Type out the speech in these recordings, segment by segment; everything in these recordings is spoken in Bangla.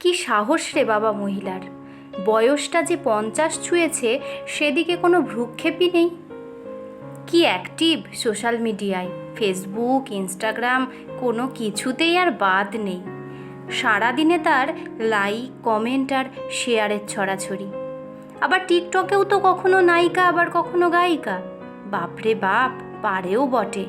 কি সাহস রে বাবা মহিলার। বয়সটা যে পঞ্চাশ ছুঁয়েছে, সেদিকে কোনো ভ্রুক্ষেপই নেই। কি অ্যাক্টিভ সোশ্যাল মিডিয়ায় ফেসবুক ইনস্টাগ্রাম কোনো কিছুতেই আর বাদ নেই। সারাদিনে তার লাইক কমেন্ট আর শেয়ারের ছড়াছড়ি। আবার টিকটকেও তো কখনো নায়িকা, আবার কখনো গায়িকা। বাপরে বাপ, পারেও বটে।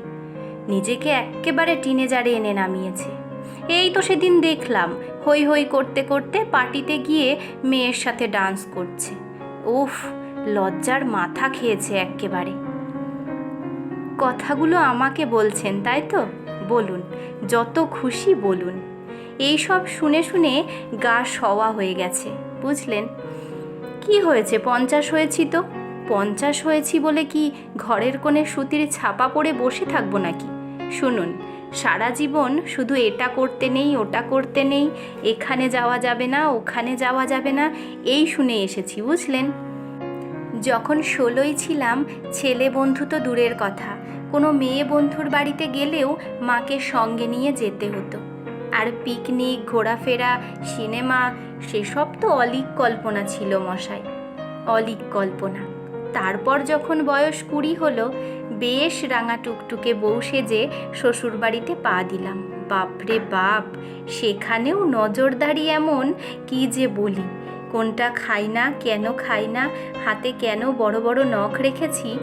নিজেকে এক্কেবারে টিনেজারে এনে নামিয়েছে। এই তো সেদিন দেখলাম। হই হই করতে করতে পার্টিতে গিয়ে মেয়ের সাথে ডান্স করছে। উফ, লজ্জার মাথা খেয়েছে এক্কেবারে। কথাগুলো আমাকে বলছেন, তাই তো? বলুন, যত খুশি বলুন। এই সব শুনে শুনে গা সওয়া হয়ে গেছে, বুঝলেন? কি হয়েছে, পঞ্চাশ হয়েছি তো? পঞ্চাশ হয়েছি বলে কি ঘরের কোণে সুতির ছাপা পড়ে বসে থাকব নাকি? শুনুন সারা জীবন শুধু এটা করতে নেই, ওটা করতে নেই, এখানে যাওয়া যাবে না, ওখানে যাওয়া যাবে না, এই শুনে এসেছি, বুঝলেন? যখন ষোলোই ছিলাম, ছেলে বন্ধু তো দূরের কথা। কোনো মেয়ে বন্ধুর বাড়িতে গেলেও মাকে সঙ্গে নিয়ে যেতে হতো। আর পিকনিক, ঘোরাফেরা, সিনেমা, সেসব তো অলিক কল্পনা ছিল মশাই। অলিক কল্পনা। তারপর যখন বয়স কুড়ি হলো, বেশ রাঙা টুকটুকে বউ সেজে শ্বশুরবাড়িতে পা দিলাম। বাপরে বাপ, সেখানেও নজরদারি এমন কি যে বলি? কোনটা খাই না, কেন খাই না, হাতে কেন বড় বড় নখ রেখেছি?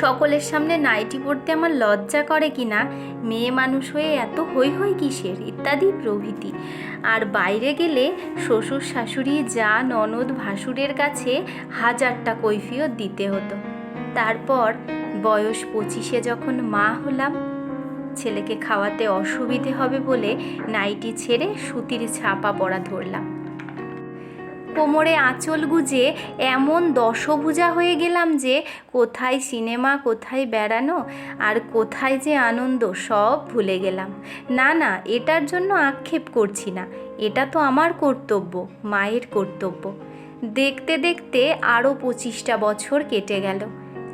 সকলের সামনে নাইটি পড়তে আমার লজ্জা করে কিনা? মেয়ে মানুষ হয়ে এত হই হই কিসের? ইত্যাদি প্রভৃতি। আর বাইরে গেলে শ্বশুর শাশুড়ি যা ননদ ভাসুরের কাছে হাজারটা কৈফিয়ত দিতে হতো। তারপর বয়স পঁচিশে যখন মা হলাম, ছেলেকে খাওয়াতে অসুবিধে হবে বলে নাইটি ছেড়ে সুতির ছাপা পরা ধরলাম। কোমরে আঁচল গুজে এমন দশভুজা হয়ে গেলাম যে কোথায় সিনেমা, কোথায় বেড়ানো আর কোথায় যে আনন্দ সব ভুলে গেলাম। না না, এটার জন্য আক্ষেপ করছি না। এটা তো আমার কর্তব্য, মায়ের কর্তব্য। দেখতে দেখতে আরও পঁচিশটা বছর কেটে গেল।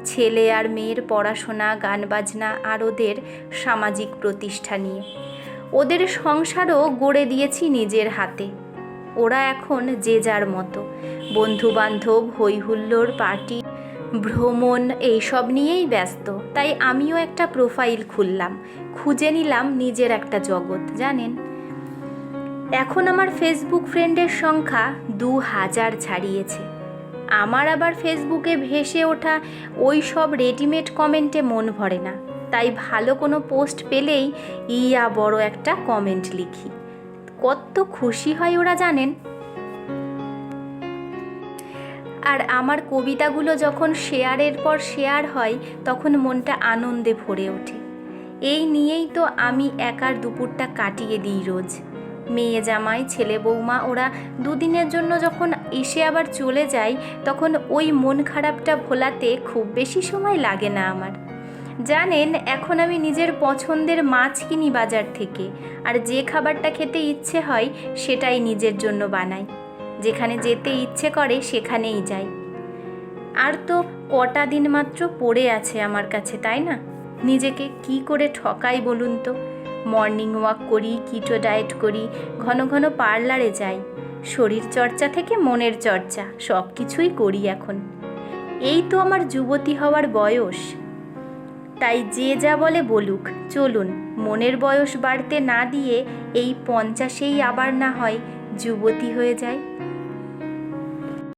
ছেলে আর মেয়ের পড়াশোনা গান বাজনা আর ওদের সামাজিক প্রতিষ্ঠা নিয়ে। ওদের সংসারও গড়ে দিয়েছি নিজের হাতে। ওরা এখন যে যার মতো। বন্ধু বান্ধব হইহুল্লোড় পার্টি, ভ্রমণ এইসব নিয়েই ব্যস্ত। তাই আমিও একটা প্রোফাইল খুললাম। খুঁজে নিলাম নিজের একটা জগৎ, জানেন? এখন আমার ফেসবুক ফ্রেন্ডের সংখ্যা দু হাজার ছাড়িয়েছে। আমার আবার ফেসবুকে ভেসে ওঠা ওই সব রেডিমেড কমেন্টে মন ভরে না। তাই ভালো কোনো পোস্ট পেলেই ইয়া বড় একটা কমেন্ট লিখি। কত খুশি হয় ওরা জানেন? আর আমার কবিতাগুলো যখন শেয়ারের পর শেয়ার হয়, তখন মনটা আনন্দে ভরে ওঠে। এই নিয়েই তো আমি একার দুপুরটা কাটিয়ে দিই রোজ। মেয়ে জামাই, ছেলে বৌমা, ওরা দুদিনের জন্য যখন এসে আবার চলে যায়, তখন ওই মন খারাপটা ভোলাতে খুব বেশি সময় লাগে না আমার। জানেন, এখন আমি নিজের পছন্দের মাছ কিনি বাজার থেকে, আর যে খাবারটা খেতে ইচ্ছে হয় সেটাই নিজের জন্য বানাই। যেখানে যেতে ইচ্ছে করে সেখানেই যাই। আর তো কটা দিন মাত্র পড়ে আছে আমার কাছে, তাই না? নিজেকে কি করে ঠকাই বলুন তো? মর্নিং ওয়াক করি, কিটো ডায়েট করি, ঘন ঘন পার্লারে যাই। শরীর চর্চা থেকে মনের চর্চা সব কিছুই করি এখন। এই তো আমার যুবতী হওয়ার বয়স। তাই যে যা বলে বলুক, চলুন, মনের বয়স বাড়তে না দিয়ে এই পঞ্চাশেই আবার না হয় যুবতী হয়ে যায়।